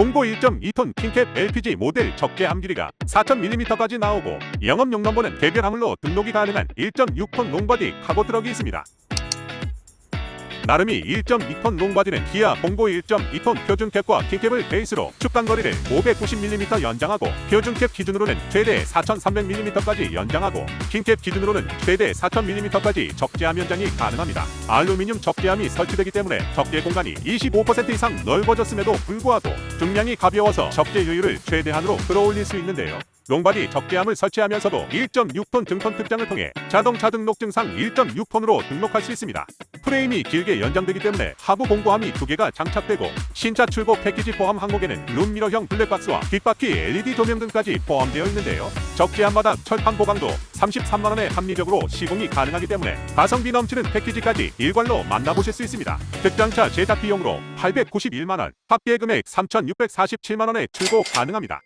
공고 1.2톤 킹캡 LPG 모델 적재 함 길이가 4,000mm까지 나오고 영업용 넘버는 개별 화물로 등록이 가능한 1.6톤 롱바디 카고 트럭이 있습니다. 나름이 1.2톤 롱바디는 기아 공고 1.2톤 표준캡과 킹캡을 베이스로 축간거리를 590mm 연장하고 표준캡 기준으로는 최대 4,300mm까지 연장하고 킹캡 기준으로는 최대 4,000mm까지 적재함 연장이 가능합니다. 알루미늄 적재함이 설치되기 때문에 적재 공간이 25% 이상 넓어졌음에도 불구하고 중량이 가벼워서 적재효율을 최대한으로 끌어올릴 수 있는데요. 롱바디 적재함을 설치하면서도 1.6톤 등폰 특장을 통해 자동차 등록 증상 1.6톤으로 등록할 수 있습니다. 프레임이 길게 연장되기 때문에 하부 공고함이 두 개가 장착되고 신차 출고 패키지 포함 항목에는 룸미러형 블랙박스와 뒷바퀴 LED 조명 등까지 포함되어 있는데요. 적재함마다 철판 보강도 33만 원에 합리적으로 시공이 가능하기 때문에 가성비 넘치는 패키지까지 일괄로 만나보실 수 있습니다. 특장차 제작 비용으로 891만 원, 합계 금액 3,647만 원에 출고 가능합니다.